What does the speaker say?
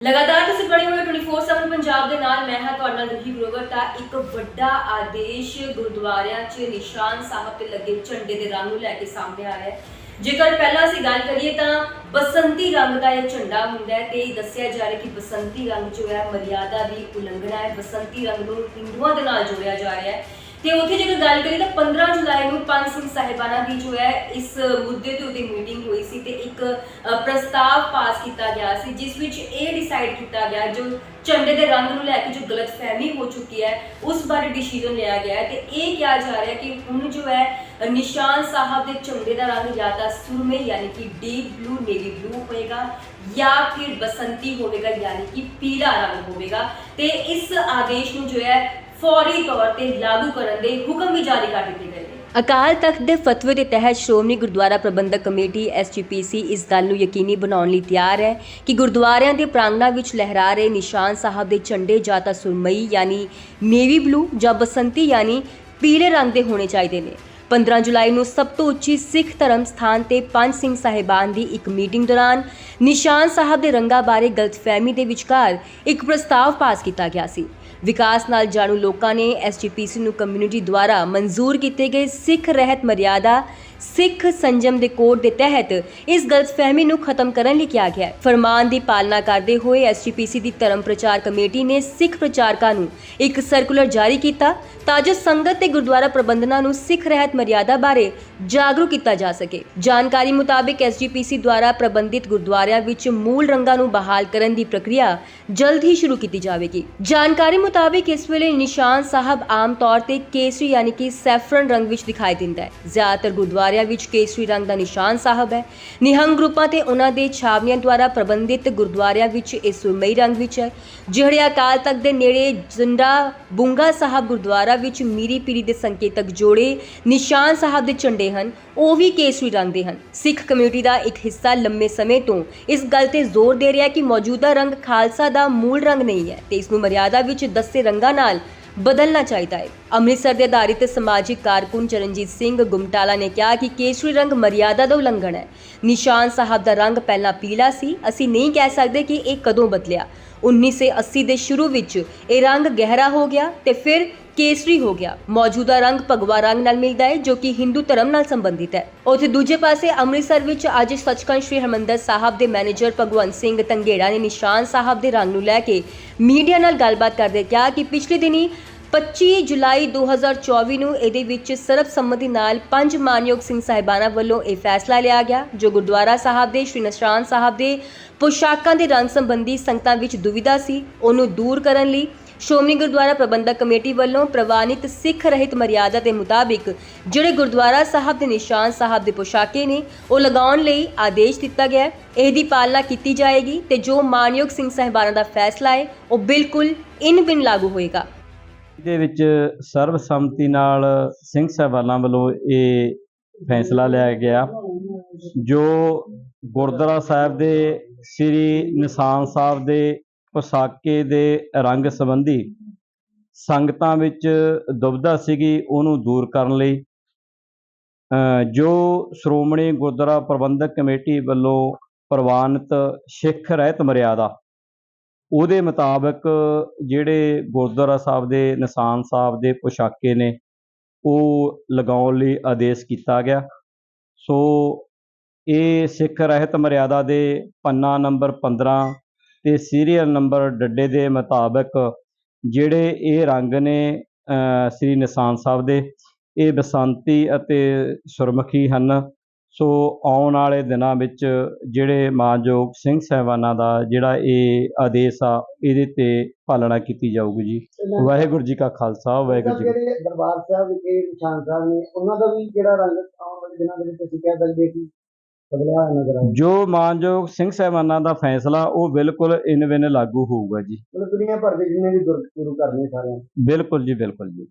ਲਗਾਤਾਰ ਤੁਸੀਂ ਬਣੇ ਹੋਏ 24/7 ਪੰਜਾਬ ਦੇ ਨਾਲ, ਮੈਂ ਹਾਂ ਤੁਹਾਡੇ ਨਾਲ ਗਰੋਵਰ ਤਾਂ ਇੱਕ ਵੱਡਾ ਆਦੇਸ਼ ਗੁਰਦੁਆਰਿਆਂ 'ਚ ਨਿਸ਼ਾਨ ਸਾਹਿਬ ਤੇ ਲੱਗੇ ਝੰਡੇ ਦੇ ਰੰਗ ਨੂੰ ਲੈ ਕੇ ਸਾਹਮਣੇ ਆ ਰਿਹਾ ਹੈ। ਜੇਕਰ ਪਹਿਲਾਂ ਅਸੀਂ ਗੱਲ ਕਰੀਏ ਤਾਂ ਬਸੰਤੀ ਰੰਗ ਦਾ ਇਹ ਝੰਡਾ ਹੁੰਦਾ ਹੈ ਤੇ ਇਹ ਦੱਸਿਆ ਜਾ ਰਿਹਾ ਕਿ ਬਸੰਤੀ ਰੰਗ ਜੋ ਹੈ ਮਰਿਆਦਾ ਦੀ ਉਲੰਘਣਾ ਹੈ, ਬਸੰਤੀ ਰੰਗ ਨੂੰ ਹਿੰਦੂਆਂ ਦੇ ਨਾਲ ਜੋੜਿਆ ਜਾ ਰਿਹਾ ਹੈ। ਤੇ ਉੱਥੇ ਜੇਕਰ ਗੱਲ ਕਰੀਏ ਤਾਂ 15 ਜੁਲਾਈ ਨੂੰ ਪੰਜ ਸਿੰਘ ਸਾਹਿਬਾਨਾਂ ਦੀ ਜੋ ਹੈ ਇਸ ਮੁੱਦੇ ਤੇ ਉਹਦੀ ਮੀਟਿੰਗ ਇੱਕ ਪ੍ਰਸਤਾਵ ਪਾਸ ਕੀਤਾ ਗਿਆ ਸੀ, ਜਿਸ ਵਿੱਚ ਇਹ ਡਿਸਾਈਡ ਕੀਤਾ ਗਿਆ, ਜੋ ਝੰਡੇ ਦੇ ਰੰਗ ਨੂੰ ਲੈ ਕੇ ਜੋ ਗਲਤਫਹਿਮੀ ਹੋ ਚੁੱਕੀ ਹੈ, ਉਸ ਬਾਰੇ ਡਿਸੀਜਨ ਲਿਆ ਗਿਆ ਹੈ ਤੇ ਇਹ ਕਿਹਾ ਜਾ ਰਿਹਾ ਕਿ ਹੁਣ ਜੋ ਹੈ, ਨਿਸ਼ਾਨ ਸਾਹਿਬ ਦੇ ਝੰਡੇ ਦਾ ਰੰਗ ਜਾਂ ਤਾਂ ਸੁਰਮਈ ਯਾਨੀ ਕਿ ਡੀਪ ਬਲੂ ਨੇਵੀ ਬਲੂ ਹੋਏਗਾ ਜਾਂ ਫਿਰ ਬਸੰਤੀ ਹੋਵੇਗਾ ਯਾਨੀ ਕਿ ਪੀਲਾ ਰੰਗ ਹੋਵੇਗਾ ਤੇ ਇਸ ਆਦੇਸ਼ ਨੂੰ ਜੋ ਹੈ, ਫੌਰੀ ਤੌਰ ਤੇ ਲਾਗੂ ਕਰਨ ਦੇ ਹੁਕਮ ਵੀ ਜਾਰੀ ਕਰ ਦਿੱਤੇ ਅਕਾਲ ਤਖਤ ਦੇ ਫਤਵੇ ਦੇ ਤਹਿਤ ਸ਼੍ਰੋਮਣੀ ਗੁਰਦੁਆਰਾ ਪ੍ਰਬੰਧਕ ਕਮੇਟੀ ਐਸਜੀਪੀਸੀ ਇਸ ਗੱਲ ਨੂੰ ਯਕੀਨੀ ਬਣਾਉਣ ਲਈ ਤਿਆਰ ਹੈ ਕਿ ਗੁਰਦੁਆਰਿਆਂ ਦੇ ਪ੍ਰਾਂਗਣਾਂ ਵਿੱਚ ਲਹਿਰਾ ਰਹੇ ਨਿਸ਼ਾਨ ਸਾਹਿਬ ਦੇ ਝੰਡੇ ਜਾਂ ਤਾਂ ਸੁਰਮਈ ਯਾਨੀ ਨੇਵੀ ਬਲੂ ਜਾਂ ਬਸੰਤੀ ਯਾਨੀ ਪੀਲੇ ਰੰਗ ਦੇ ਹੋਣੇ ਚਾਹੀਦੇ ਨੇ। 15 ਜੁਲਾਈ ਨੂੰ ਸਭ ਤੋਂ ਉੱਚੀ ਸਿੱਖ ਧਰਮ ਸਥਾਨ ਤੇ ਪੰਜ ਸਿੰਘ ਸਾਹਿਬਾਨ ਦੀ ਇੱਕ ਮੀਟਿੰਗ ਦੌਰਾਨ ਨਿਸ਼ਾਨ ਸਾਹਿਬ ਦੇ ਰੰਗਾਂ ਬਾਰੇ ਗਲਤਫਹਿਮੀ ਦੇ ਵਿਚਕਾਰ ਇੱਕ ਪ੍ਰਸਤਾਵ ਪਾਸ ਕੀਤਾ ਗਿਆ ਸੀ। ਵਿਕਾਸ ਨਾਲ ਜਾਣੂ ਲੋਕਾਂ ਨੇ ਐਸਜੀਪੀਸੀ ਨੂੰ ਕਮਿਊਨਿਟੀ ਦੁਆਰਾ ਮਨਜ਼ੂਰ ਕੀਤੇ ਗਏ ਸਿੱਖ ਰਹਿਤ ਮਰਿਆਦਾ, ਸਿੱਖ ਸੰਜਮ ਦੇ ਕੋਡ ਦੇ ਤਹਿਤ ਇਸ ਗਲਤਫਹਿਮੀ ਨੂੰ ਖਤਮ ਕਰਨ ਲਈ ਕਿਹਾ ਗਿਆ ਹੈ। ਫਰਮਾਨ ਦੀ ਪਾਲਣਾ ਕਰਦੇ ਹੋਏ ਐਸਜੀਪੀਸੀ ਦੀ ਧਰਮ ਪ੍ਰਚਾਰ ਕਮੇਟੀ ਨੇ ਸਿੱਖ ਪ੍ਰਚਾਰਕਾਂ ਨੂੰ ਇੱਕ ਸਰਕੂਲਰ ਜਾਰੀ ਕੀਤਾ ਤਾਂ ਜੋ ਸੰਗਤ ਤੇ ਗੁਰਦੁਆਰਾ ਪ੍ਰਬੰਧਨਾਂ ਨੂੰ ਸਿੱਖ ਰਹਿਤ ਮਰਿਆਦਾ ਬਾਰੇ ਜਾਗਰੂਕ ਕੀਤਾ ਜਾ ਸਕੇ। ਜਾਣਕਾਰੀ ਮੁਤਾਬਿਕ ਐਸਜੀਪੀਸੀ ਦੁਆਰਾ ਪ੍ਰਬੰਧਿਤ ਗੁਰਦੁਆਰਿਆਂ ਵਿੱਚ ਮੂਲ ਰੰਗਾਂ ਨੂੰ ਬਹਾਲ ਕਰਨ ਦੀ ਪ੍ਰਕਿਰਿਆ ਜਲਦ ਹੀ ਸ਼ੁਰੂ ਕੀਤੀ ਜਾਵੇਗੀ। ਜਾਣਕਾਰੀ ਮੁਤਾਬਿਕ ਇਸ ਵੇਲੇ ਨਿਸ਼ਾਨ ਸਾਹਿਬ ਆਮ ਤੌਰ ਤੇ ਕੇਸਰੀ ਯਾਨੀ ਕਿ ਸੈਫਰਨ ਰੰਗ ਵਿੱਚ ਦਿਖਾਈ ਦਿੰਦਾ ਹੈ। ਜ਼ਿਆਦਾਤਰ ਗੁਰਦੁਆਰਿਆਂ ਵਿੱਚ ਕੇਸਰੀ ਰੰਗ ਦਾ ਨਿਸ਼ਾਨ ਸਾਹਿਬ ਹੈ। ਨਿਹੰਗ ਗਰੁੱਪਾਂ ਤੇ ਉਹਨਾਂ ਦੇ ਛਾਵਨੀਆਂ ਦੁਆਰਾ ਪ੍ਰਬੰਧਿਤ ਗੁਰਦੁਆਰਿਆਂ ਵਿੱਚ ਇਹ ਸੁਰਮਈ ਰੰਗ ਵਿੱਚ ਹੈ। ਜਿਹੜੇ ਅਕਾਲ ਤਖਤ ਦੇ ਨੇੜੇ ਜੰਡਾ ਬੁੰਗਾ ਸਾਹਿਬ ਗੁਰਦੁਆਰਾ ਵਿੱਚ ਮੀਰੀ ਪੀਰੀ ਦੇ ਸੰਕੇਤਕ ਜੋੜੇ ਨਿਸ਼ਾਨ ਸਾਹਿਬ ਦੇ ਝੰਡੇ ਹਨ, ਉਹ ਵੀ ਕੇਸਰੀ ਰੰਗ ਦੇ ਹਨ। ਸਿੱਖ ਕਮਿਊਨਿਟੀ ਦਾ ਇੱਕ ਹਿੱਸਾ ਲੰਮੇ ਸਮੇਂ ਤੋਂ ਇਸ ਗੱਲ ਤੇ ਜ਼ੋਰ ਦੇ ਰਿਹਾ ਕਿ ਮੌਜੂਦਾ ਰੰਗ ਖਾਲਸਾ ਦਾ ਮੂਲ ਰੰਗ ਨਹੀਂ ਹੈ ਤੇ ਇਸ ਨੂੰ ਮਰਿਆਦਾ ਵਿੱਚ ਦੱਸੇ ਰੰਗਾਂ ਨਾਲ ਬਦਲਣਾ ਚਾਹੀਦਾ ਹੈ। ਅੰਮ੍ਰਿਤਸਰ ਦੇ ਆਧਾਰਿਤ ਸਮਾਜਿਕ ਕਾਰਕੁਨ ਚਰਨਜੀਤ ਸਿੰਘ ਗੁਮਟਾਲਾ ਨੇ ਕਿਹਾ ਕਿ ਕੇਸਰੀ ਰੰਗ ਮਰਿਆਦਾ ਦਾ ਉਲੰਘਣ ਹੈ। ਨਿਸ਼ਾਨ ਸਾਹਿਬ ਦਾ ਰੰਗ ਪਹਿਲਾਂ ਪੀਲਾ ਸੀ। ਅਸੀਂ ਨਹੀਂ ਕਹਿ ਸਕਦੇ ਕਿ ਇਹ ਕਦੋਂ ਬਦਲਿਆ। 1980 ਦੇ ਸ਼ੁਰੂ ਵਿੱਚ ਇਹ ਰੰਗ ਗਹਿਰਾ ਹੋ ਗਿਆ ਤੇ ਫਿਰ ਕੇਸਰੀ ਹੋ ਗਿਆ। ਮੌਜੂਦਾ ਰੰਗ ਭਗਵਾ ਰੰਗ ਨਾਲ ਮਿਲਦਾ ਹੈ, ਜੋ ਕਿ ਹਿੰਦੂ ਧਰਮ ਨਾਲ ਸੰਬੰਧਿਤ ਹੈ। ਉੱਥੇ ਦੂਜੇ ਪਾਸੇ ਅੰਮ੍ਰਿਤਸਰ ਵਿੱਚ ਅੱਜ ਸੱਚਖੰਡ ਸ੍ਰੀ ਹਰਮੰਦਰ ਸਾਹਿਬ ਦੇ ਮੈਨੇਜਰ ਭਗਵੰਤ ਸਿੰਘ ਤੰਗੇੜਾ ਨੇ ਨਿਸ਼ਾਨ ਸਾਹਿਬ ਦੇ ਰੰਗ ਨੂੰ ਲੈ ਕੇ ਮੀਡੀਆ ਨਾਲ ਗੱਲਬਾਤ ਕਰਦੇ ਕਿਹਾ ਕਿ ਪਿਛਲੇ ਦਿਨੀ 25 ਜੁਲਾਈ 2024 ਨੂੰ ਇਹਦੇ ਵਿੱਚ ਸਰਬਸੰਮਤੀ ਨਾਲ ਪੰਜ ਮਾਨਯੋਗ ਸਿੰਘ ਸਾਹਿਬਾਨਾਂ ਵੱਲੋਂ ਇਹ ਫੈਸਲਾ ਲਿਆ ਗਿਆ, ਜੋ ਗੁਰਦੁਆਰਾ ਸਾਹਿਬ ਦੇ, ਸ਼੍ਰੀ ਨਿਸ਼ਾਨ ਸਾਹਿਬ ਦੇ ਪੁਸ਼ਾਕਾਂ ਦੇ ਰੰਗ ਸੰਬੰਧੀ ਸੰਗਤਾਂ ਵਿੱਚ ਦੁਵਿਧਾ ਸੀ। ਉਹਨੂੰ ਦੂਰ ਕਰਨ ਲਈ ਸ਼੍ਰੋਮਣੀ ਗੁਰਦੁਆਰਾ ਪ੍ਰਬੰਧਕ ਕਮੇਟੀ ਵੱਲੋਂ ਪ੍ਰਵਾਨਿਤ ਸਿੱਖ ਰਹਿਤ ਮਰਿਆਦਾ ਦੇ ਮੁਤਾਬਿਕ ਜਿਹੜੇ ਗੁਰਦੁਆਰਾ ਸਾਹਿਬ ਦੇ, ਨਿਸ਼ਾਨ ਸਾਹਿਬ ਦੇ ਪੁਸ਼ਾਕੇ ਨੇ, ਉਹ ਲਗਾਉਣ ਲਈ ਆਦੇਸ਼ ਦਿੱਤਾ ਗਿਆ ਹੈ। ਇਹਦੀ ਪਾਲਣਾ ਕੀਤੀ ਜਾਏਗੀ ਤੇ ਜੋ ਮਾਨਯੋਗ ਸਿੰਘ ਸਾਹਿਬਾਨਾਂ ਦਾ ਫੈਸਲਾ ਹੈ, ਉਹ ਬਿਲਕੁਲ ਇਨ ਬਿਨ ਲਾਗੂ ਹੋਏਗਾ। ਦੇ ਵਿੱਚ ਸਰਬਸੰਮਤੀ ਨਾਲ ਸਿੰਘ ਸਾਹਿਬਾਨਾਂ ਵੱਲੋਂ ਇਹ ਫੈਸਲਾ ਲਿਆ ਗਿਆ ਜੋ ਗੁਰਦੁਆਰਾ ਸਾਹਿਬ ਦੇ ਸ੍ਰੀ ਨਿਸ਼ਾਨ ਸਾਹਿਬ ਦੇ ਪੋਸਾਕੇ ਦੇ ਰੰਗ ਸੰਬੰਧੀ ਸੰਗਤਾਂ ਵਿੱਚ ਦੁਬਧਾ ਸੀਗੀ ਉਹਨੂੰ ਦੂਰ ਕਰਨ ਲਈ। ਅ, ਜੋ ਸ਼੍ਰੋਮਣੀ ਗੁਰਦੁਆਰਾ ਪ੍ਰਬੰਧਕ ਕਮੇਟੀ ਵੱਲੋਂ ਪ੍ਰਵਾਨਿਤ ਸਿੱਖ ਰਹਿਤ ਮਰਿਆਦਾ ਉਹਦੇ ਮੁਤਾਬਕ ਜਿਹੜੇ ਗੁਰਦੁਆਰਾ ਸਾਹਿਬ ਦੇ, ਨਿਸ਼ਾਨ ਸਾਹਿਬ ਦੇ ਪੁਸ਼ਾਕੇ ਨੇ, ਉਹ ਲਗਾਉਣ ਲਈ ਆਦੇਸ਼ ਕੀਤਾ ਗਿਆ। ਸੋ ਇਹ ਸਿੱਖ ਰਹਿਤ ਮਰਿਆਦਾ ਦੇ ਪੰਨਾ ਨੰਬਰ 15 ਤੇ ਸੀਰੀਅਲ ਨੰਬਰ ਡੱਡੇ ਦੇ ਮੁਤਾਬਕ ਜਿਹੜੇ ਇਹ ਰੰਗ ਨੇ ਸ੍ਰੀ ਨਿਸ਼ਾਨ ਸਾਹਿਬ ਦੇ, ਇਹ ਬਸੰਤੀ ਅਤੇ ਸੁਰਮਖੀ ਹਨ। ਸੋ ਆਉਣ ਵਾਲੇ ਦਿਨਾਂ ਵਿੱਚ ਜਿਹੜੇ ਮਾਨਯੋਗ ਸਿੰਘ ਸਾਹਿਬਾਨਾਂ ਦਾ ਜਿਹੜਾ ਇਹ ਆਦੇਸ਼ ਆ ਇਹਦੇ ਤੇ ਪਾਲਣਾ ਕੀਤੀ ਜਾਊਗੀ ਜੀ। ਵਾਹਿਗੁਰੂ ਜੀ ਕਾ ਖਾਲਸਾ ਵਾਹਿਗੁਰੂ ਜੀ ਜਿਹੜੇ ਦਰਬਾਰ ਸਾਹਿਬ ਵਿਖੇ ਨਿਸ਼ਾਨ ਸਾਹਿਬ ਨੇ ਉਹਨਾਂ ਦਾ ਵੀ ਜਿਹੜਾ ਰੰਗ ਆਉਣ ਵਾਲੇ ਦਿਨਾਂ ਦੇ ਵਿੱਚ ਅਸੀਂ ਕਹਿ ਸਕਦੇ ਕਿ ਬਦਲਿਆ ਹੋਇਆ ਨਜ਼ਰ ਆਉਂਦਾ ਜੋ ਮਾਨਯੋਗ ਸਿੰਘ ਸਾਹਿਬਾਨਾਂ ਦਾ ਫੈਸਲਾ ਉਹ ਬਿਲਕੁਲ ਇਨ ਲਾਗੂ ਹੋਊਗਾ ਜੀ। ਮਤਲਬ ਦੁਨੀਆ ਭਰ ਦੇ ਜਿੰਨੇ ਵੀ ਗੁਰ- ਗੁਰੂ ਘਰ ਨੇ ਸਾਰਿਆਂ ਬਿਲਕੁਲ ਜੀ ਬਿਲਕੁਲ ਜੀ।